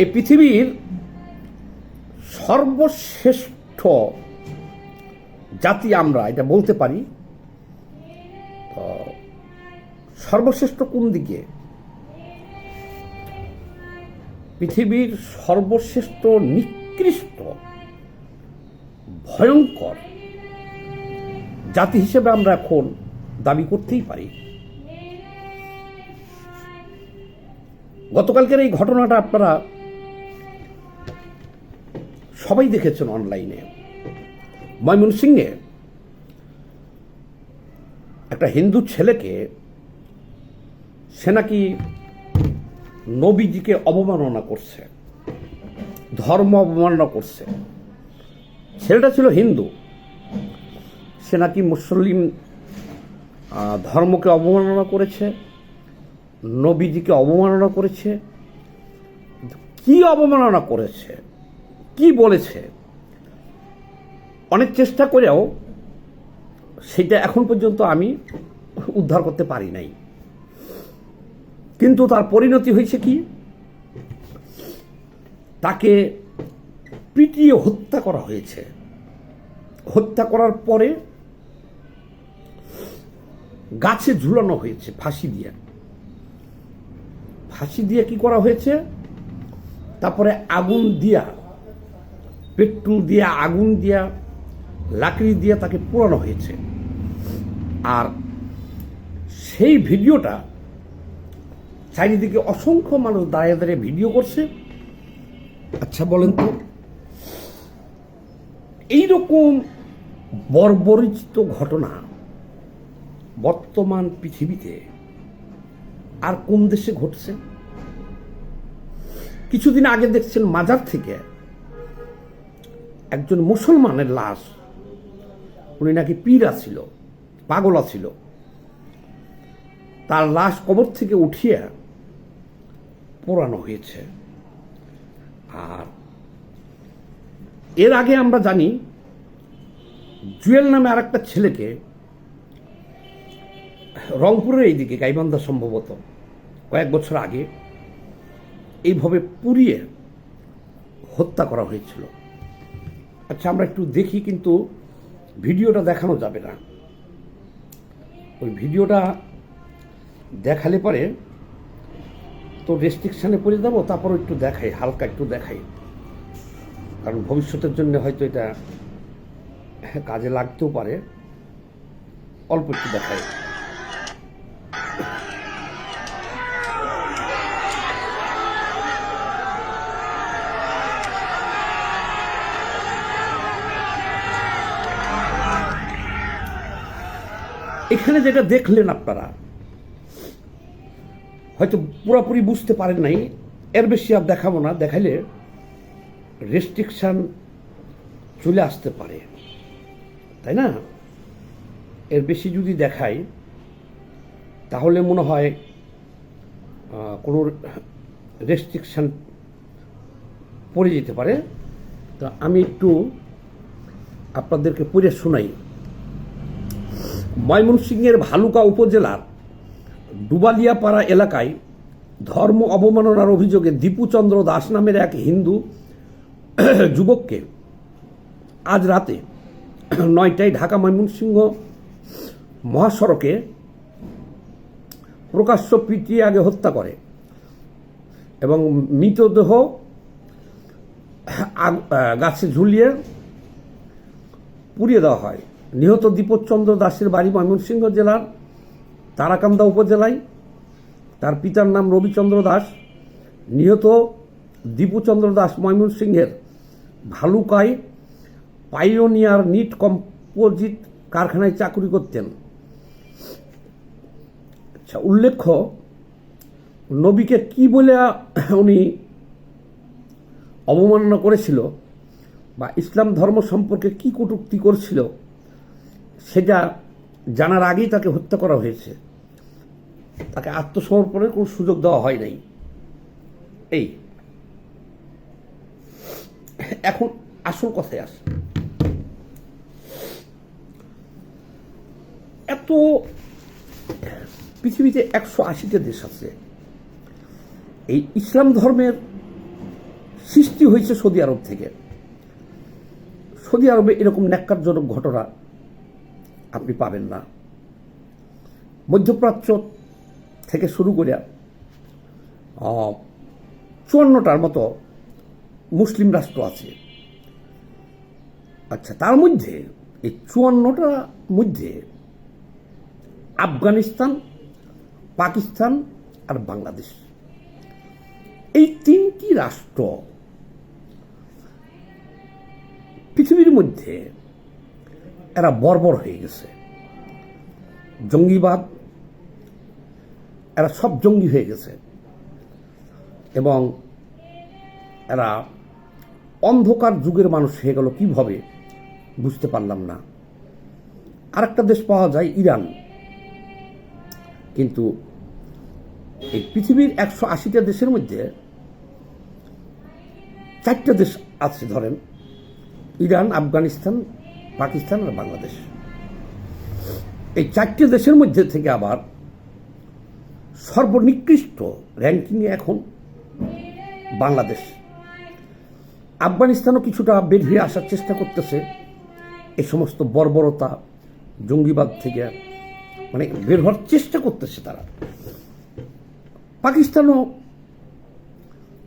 এই পৃথিবীর সর্বশ্রেষ্ঠ জাতি আমরা, এটা বলতে পারি সর্বশ্রেষ্ঠ কোন দিকে? পৃথিবীর সর্বশ্রেষ্ঠ, নিকৃষ্ট, ভয়ঙ্কর জাতি হিসেবে আমরা এখন দাবি করতেই পারি। গতকালকের এই ঘটনাটা আপনারা সবাই দেখেছেন অনলাইনে। ময়মনসিংহে একটা হিন্দু ছেলেকে সে নাকি নবীজিকে অবমাননা করছে, ধর্ম অবমাননা করছে। ছেলেটা ছিল হিন্দু। সে নাকি মুসলিম ধর্মকে অবমাননা করেছে, নবীজিকে অবমাননা করেছে। কি অবমাননা করেছে? কি বলেছে? অনেক চেষ্টা করেও সেটা এখন পর্যন্ত আমি উদ্ধার করতে পারি নাই। কিন্তু তার পরিণতি হয়েছে কি? তাকে পিটিয়ে হত্যা করা হয়েছে। হত্যা করার পরে গাছে ঝুলানো হয়েছে ফাঁসি দিয়ে। ফাঁসি দিয়ে কি করা হয়েছে? তারপরে আগুন দিয়া পেট্রোল দিয়া আগুন দিয়া লাকড়ি দিয়ে তাকে পোড়ানো হয়েছে। আর সেই ভিডিওটা চারিদিকে অসংখ্য মানুষ দাঁড়িয়ে দাঁড়িয়ে ভিডিও করছে। আচ্ছা বলেন তো। এইরকম বর্বরিচিত ঘটনা বর্তমান পৃথিবীতে আর কোন দেশে ঘটছে? কিছুদিন আগে দেখছেন মাজার থেকে একজন মুসলমানের লাশ। উনি নাকি পীরা ছিল পাগলা ছিল তার লাশ কবর থেকে উঠিয়ে পোড়ানো হয়েছে। আর এর আগে আমরা জানি, জুয়েল নামে আর একটা ছেলেকে রংপুরের এইদিকে, গাইবান্ধা সম্ভবত, কয়েক বছর আগে এইভাবে পুড়িয়ে হত্যা করা হয়েছিল। আচ্ছা আমরা একটু দেখি কিন্তু ভিডিওটা দেখানো যাবে না। ওই ভিডিওটা দেখালে পরে তো রেস্ট্রিকশানে পড়ে যাব তারপর একটু দেখাই, হালকা একটু দেখাই। কারণ ভবিষ্যতের জন্য হয়তো এটা কাজে লাগতেও পারে। অল্প একটু দেখাই। এখানে যেটা দেখলেন আপনারা, হয়তো পুরোপুরি বুঝতে পারেন নাই, এর বেশি আর দেখাবো না, দেখাইলে রেস্ট্রিকশান চলে আসতে পারে। তাই না? এর বেশি যদি দেখাই, তাহলে মনে হয় কোনো রেস্ট্রিকশান পড়ে যেতে পারে। তো আমি একটু আপনাদেরকে পড়ে শোনাই। ময়মনসিংহের ভালুকা উপজেলার ডুবালিয়াপাড়া এলাকায় ধর্ম অবমাননার অভিযোগে দীপুচন্দ্র দাস নামের এক হিন্দু যুবককে আজ রাতে নয়টায় ঢাকা ময়মনসিংহ মহাসড়কে প্রকাশ্য পিটিয়ে আগে হত্যা করে এবং মৃতদেহ গাছে ঝুলিয়ে পুড়িয়ে দেওয়া হয়। নিহত দীপচন্দ্র দাসের বাড়ি ময়মনসিংহ জেলার তারাকান্দা উপজেলায়। তার পিতার নাম রবিচন্দ্র দাস। নিহত দীপুচন্দ্র দাস ময়মনসিংহের ভালুকায় পাইওনিয়ার নিট কম্পোজিট কারখানায় চাকরি করতেন। আচ্ছা উল্লেখ্য, নবীকে কি বলে উনি অবমাননা করেছিল বা ইসলাম ধর্ম সম্পর্কে কি কটূক্তি করছিল সেটা জানার আগেই তাকে হত্যা করা হয়েছে। তাকে আত্মসমর্পণের কোনো সুযোগ দেওয়া হয় নাই। এই। এখন আসল কথায় আস। এত পৃথিবীতে একশো আশিটা দেশ আছে। এই ইসলাম ধর্মের সৃষ্টি হয়েছে সৌদি আরব থেকে। সৌদি আরবে এরকম ন্যাক্কারজনক ঘটনা আপনি পাবেন না। মধ্যপ্রাচ্য থেকে শুরু করে চুয়ান্নটার মতো মুসলিম রাষ্ট্র আছে। আচ্ছা তার মধ্যে, এই চুয়ান্নটার মধ্যে আফগানিস্তান, পাকিস্তান আর বাংলাদেশ। এই তিনটি রাষ্ট্র পৃথিবীর মধ্যে এরা বর্বর হয়ে গেছে। জঙ্গিবাদ, এরা সব জঙ্গি হয়ে গেছে। এবং এরা অন্ধকার যুগের মানুষ হয়ে গেল কীভাবে বুঝতে পারলাম না। আরেকটা দেশ পাওয়া যায় ইরান। কিন্তু এই পৃথিবীর একশো আশিটা দেশের মধ্যে চারটা দেশ আছে ধরেন। ইরান, আফগানিস্তান পাকিস্তান আর বাংলাদেশ। এই চারটে দেশের মধ্যে থেকে আবার সর্বনিকৃষ্ট র্যাঙ্কিংয়ে এখন বাংলাদেশ। আফগানিস্তানও কিছুটা বের হয়ে আসার চেষ্টা করতেছে। এই সমস্ত বর্বরতা, জঙ্গিবাদ থেকে মানে বের হওয়ার চেষ্টা করতেছে তারা। পাকিস্তানও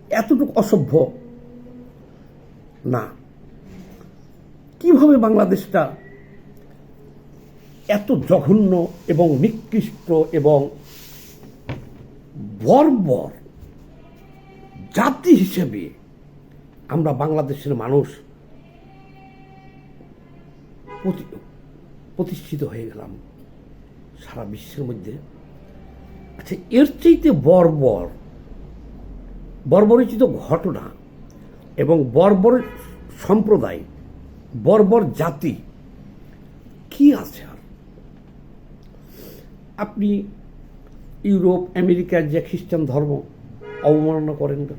এতটুকু অসভ্য না। কীভাবে বাংলাদেশটা এত জঘন্য এবং নিকৃষ্ট এবং বর্বর জাতি হিসেবে আমরা বাংলাদেশের মানুষ প্রতি- প্রতিষ্ঠিত হয়ে গেলাম সারা বিশ্বের মধ্যে। আচ্ছা এর চাইতে বর্বর, বর্বরিচিত ঘটনা এবং বর্বর সম্প্রদায় বর্বর জাতি। কি আছে আর? আপনি ইউরোপ আমেরিকার যে খ্রিস্টান ধর্ম অবমাননা করেন গা।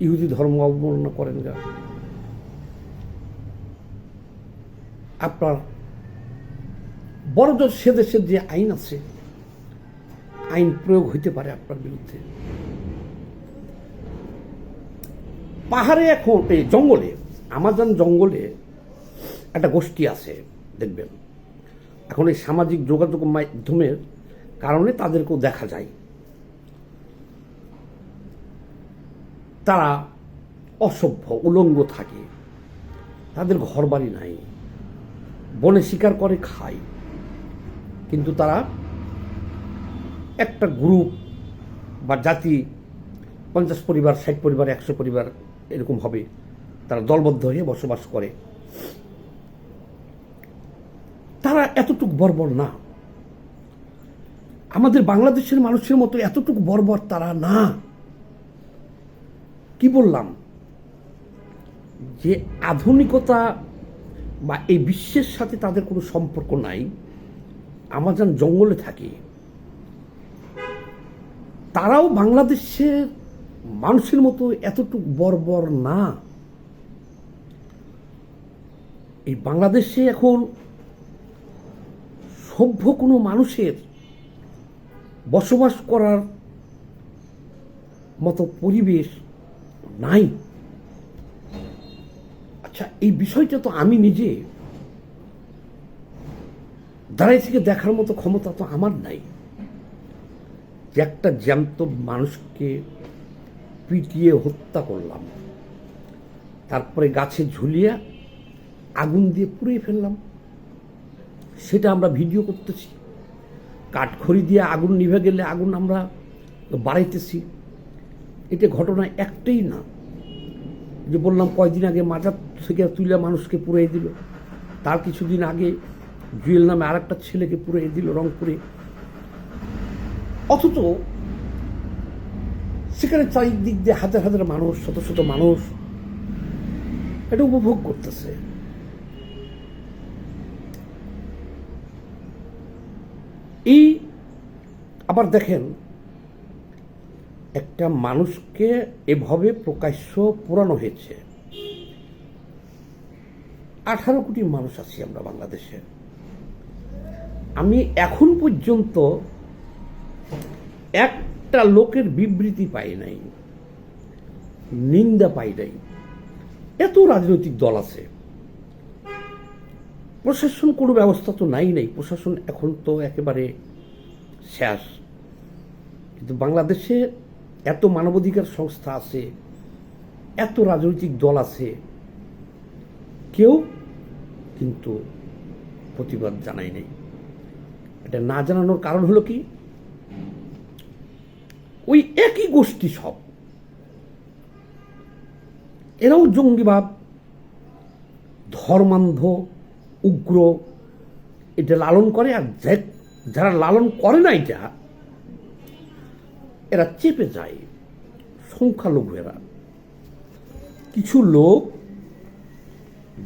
ইহুদি ধর্ম অবমাননা করেন গা। আপনার বড়জোর সে দেশের যে আইন আছে, আইন প্রয়োগ হইতে পারে আপনার বিরুদ্ধে। পাহাড়ে এখন, এই জঙ্গলে আমাজন জঙ্গলে একটা গোষ্ঠী আছে, দেখবেন। এখন এই সামাজিক যোগাযোগ মাধ্যমের কারণে তাদেরকেও দেখা যায়। তারা অসভ্য, উলঙ্গ থাকে। তাদের ঘর বাড়ি নাই। বনে শিকার করে খায়। কিন্তু তারা একটা গ্রুপ বা জাতি, পঞ্চাশ পরিবার, ষাট পরিবার, একশো পরিবার এরকম হবে। তারা দলবদ্ধ হয়ে বসবাস করে। তারা এতটুকু বর্বর না। আমাদের বাংলাদেশের মানুষের মতো এতটুকু বর্বর তারা না। কি বললাম? যে আধুনিকতা বা এই বিশ্বের সাথে তাদের কোনো সম্পর্ক নাই, আমাজন জঙ্গলে থাকে। তারাও বাংলাদেশের মানুষের মতো এতটুকু বর্বর না। এই বাংলাদেশে এখন সভ্য কোনো মানুষের বসবাস করার মতো পরিবেশ নাই। আচ্ছা এই বিষয়টা তো আমি নিজে দাঁড়াই থেকে দেখার মতো ক্ষমতা তো আমার নাই। যে একটা জ্যান্ত মানুষকে পিটিয়ে হত্যা করলাম, তারপরে গাছে ঝুলিয়ে আগুন দিয়ে পুড়িয়ে ফেললাম। সেটা আমরা ভিডিও করতেছি। কাঠখড়ি দিয়ে আগুন নিভে গেলে আগুন আমরা বাড়াইতেছি। এটা ঘটনা একটাই না। যে বললাম, কয়দিন আগে মাজার থেকে তুলে মানুষকে পুড়িয়ে দিল। তার কিছুদিন আগে জুয়েল নামে আর একটা ছেলেকে পুড়িয়ে দিল রংপুরে। অথচ সেখানে চারিদিক দিয়ে হাজার হাজার মানুষ, শত শত মানুষ এটা উপভোগ করতেছে। এই আবার দেখেন, একটা মানুষকে এভাবে প্রকাশ্য পুরানো হয়েছে। আঠারো কোটি মানুষ আছি আমরা বাংলাদেশে। আমি এখন পর্যন্ত একটা লোকের বিবৃতি পাই নাই, নিন্দা পাই নাই। এত রাজনৈতিক দল আছে। প্রশাসন কোনো ব্যবস্থা তো নাই নাই। প্রশাসন এখন তো একেবারে শেষ। কিন্তু বাংলাদেশে এত মানবাধিকার সংস্থা আছে, এত রাজনৈতিক দল আছে, কেউ কিন্তু প্রতিবাদ জানায় নাই। এটা না জানানোর কারণ হলো কি? ওই একই গোষ্ঠী সব, এরাও জঙ্গিবাদ, ধর্মান্ধ উগ্র, এটা লালন করে আর যারা লালন করে না এটা, এরা চেপে যায় সংখ্যালঘু এরা কিছু লোক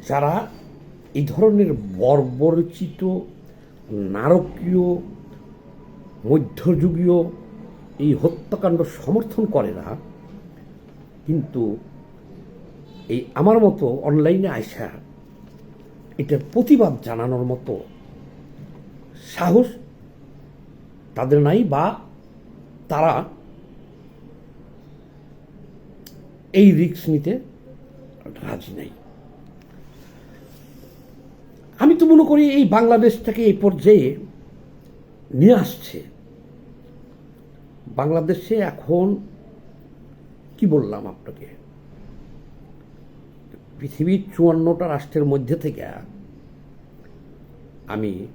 যারা এই ধরনের বর্বরচিত, নারকীয়, মধ্যযুগীয় এই হত্যাকাণ্ড সমর্থন করে না, কিন্তু এই আমার মতো অনলাইনে আয়সা এটার প্রতিবাদ জানানোর মতো সাহস তাদের নাই বা তারা এই রিস্ক নিতে রাজি নাই। আমি তো মনে করি এই বাংলাদেশটাকে এই পর্যায়ে নিয়ে আসছে। বাংলাদেশে এখন কি বললাম আপনাকে? পৃথিবীর চুয়ান্নটা রাষ্ট্রের মধ্যে থেকে আমি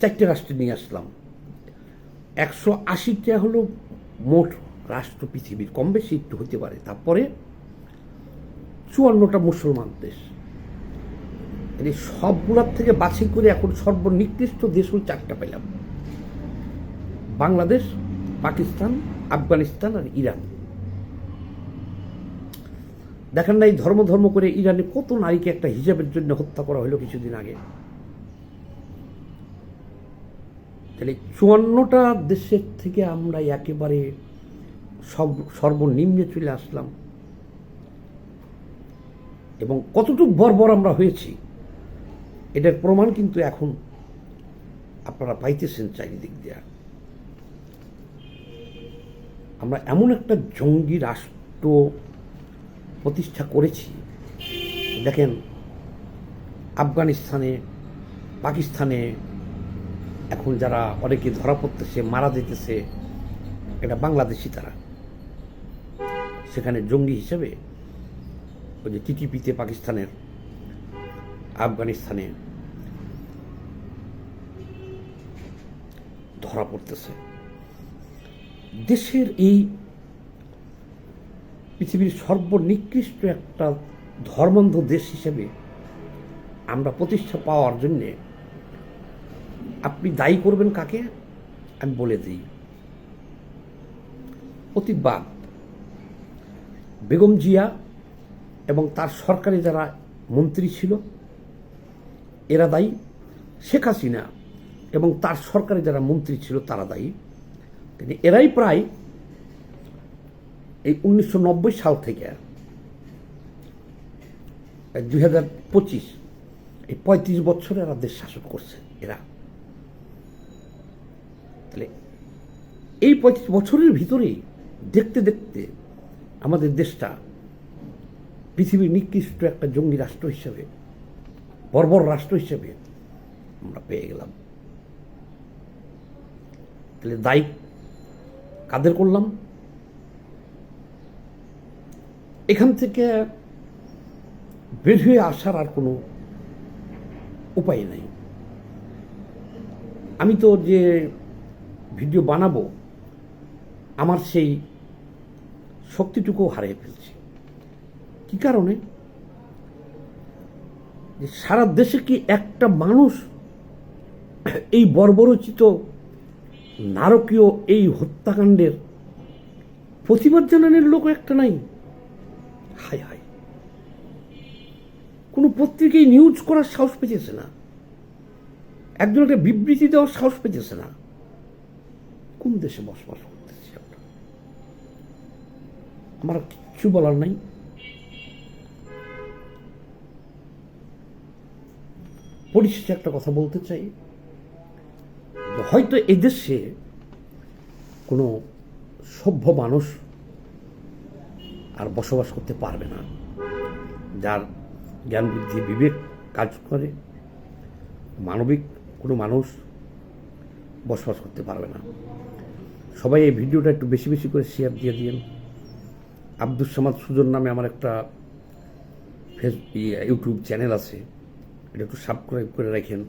চারটে রাষ্ট্রে নিয়ে আসলাম। একশো আশিটা হলো মোট রাষ্ট্র পৃথিবীর, কম বেশি একটু হতে পারে। তারপরে চুয়ান্নটা মুসলমান দেশ। এই সবগুলোর থেকে বাছি করে এখন সর্বনিকৃষ্ট দেশ হল চারটা পেলাম। বাংলাদেশ, পাকিস্তান, আফগানিস্তান আর ইরান। দেখেন না এই ধর্ম ধর্ম করে ইরানে কত নারীকে একটা হিজাবের জন্য হত্যা করা হলো কিছুদিন আগে। তাহলে চুয়ান্নটা দেশের থেকে আমরা একেবারে সব, সর্বনিম্নে চলে আসলাম। এবং কতটুকু বর্বর আমরা হয়েছি, এটার প্রমাণ কিন্তু এখন আপনারা পাইতেছেন চারিদিক দিয়া। আমরা এমন একটা জঙ্গি রাষ্ট্র প্রতিষ্ঠা করেছি। দেখেন, আফগানিস্তানে, পাকিস্তানে এখন যারা অনেকে ধরা পড়তেছে, মারা যেতেছে, এটা বাংলাদেশি তারা। সেখানে জঙ্গি হিসেবে ওই যে টিটিপিতে পাকিস্তানের, আফগানিস্তানে ধরা পড়তেছে। দেশের এই পৃথিবীর সর্বনিকৃষ্ট একটা ধর্মান্ধ দেশ হিসেবে আমরা প্রতিষ্ঠা পাওয়ার জন্যে আপনি দায়ী করবেন কাকে? আমি বলে দিই। অতিবাদ বেগম জিয়া এবং তার সরকারে যারা মন্ত্রী ছিল, এরা দায়ী। শেখ হাসিনা এবং তার সরকারে যারা মন্ত্রী ছিল, তারা দায়ী। এরাই প্রায় এই উনিশশো নব্বই সাল থেকে দুই পঁচিশ, এই পঁয়ত্রিশ বছর এরা দেশ শাসন করছে, এরা। তাহলে এই পঁয়ত্রিশ বছরের ভিতরেই দেখতে দেখতে আমাদের দেশটা পৃথিবীর নিকৃষ্ট একটা জঙ্গি রাষ্ট্র হিসেবে, বর্বর রাষ্ট্র হিসেবে আমরা পেয়ে গেলাম। তাহলে দায়ী কাদের করলাম? এখান থেকে বের হয়ে আসার আর কোনো উপায় নাই। আমি তো যে ভিডিও বানাবো, আমার সেই শক্তিটুকু হারিয়ে ফেলছি। কি কারণে? যে সারা দেশে কি একটা মানুষ এই বর্বরচিত, নারকীয় এই হত্যাকাণ্ডের প্রতিবাদ জানানোর লোক একটা নাই? পত্রিকায় নিউজ করার সাহস পেতেছে না। একজন একটা বিবৃতি দেওয়ার সাহস পেতেছে না। কোন দেশে বসবাস করতেছি আমরা? আমার কিচ্ছু বলার নাই। পরিশেষে একটা কথা বলতে চাই। হয়তো এদেশে কোনো সভ্য মানুষ আর বসবাস করতে পারবে না। যার জ্ঞান বুদ্ধি বিবেক কাজ করে মানবিক কোনো মানুষ বসবাস করতে পারবে না। সবাই এই ভিডিওটা একটু বেশি বেশি করে শেয়ার দিয়ে দিন আব্দুল সামাদ সুজন নামে আমার একটা ফেস ইয়ে, ইউটিউব চ্যানেল আছে। এটা একটু সাবস্ক্রাইব করে রাখেন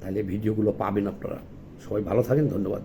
তাহলে ভিডিওগুলো পাবেন আপনারা। সবাই ভালো থাকেন ধন্যবাদ।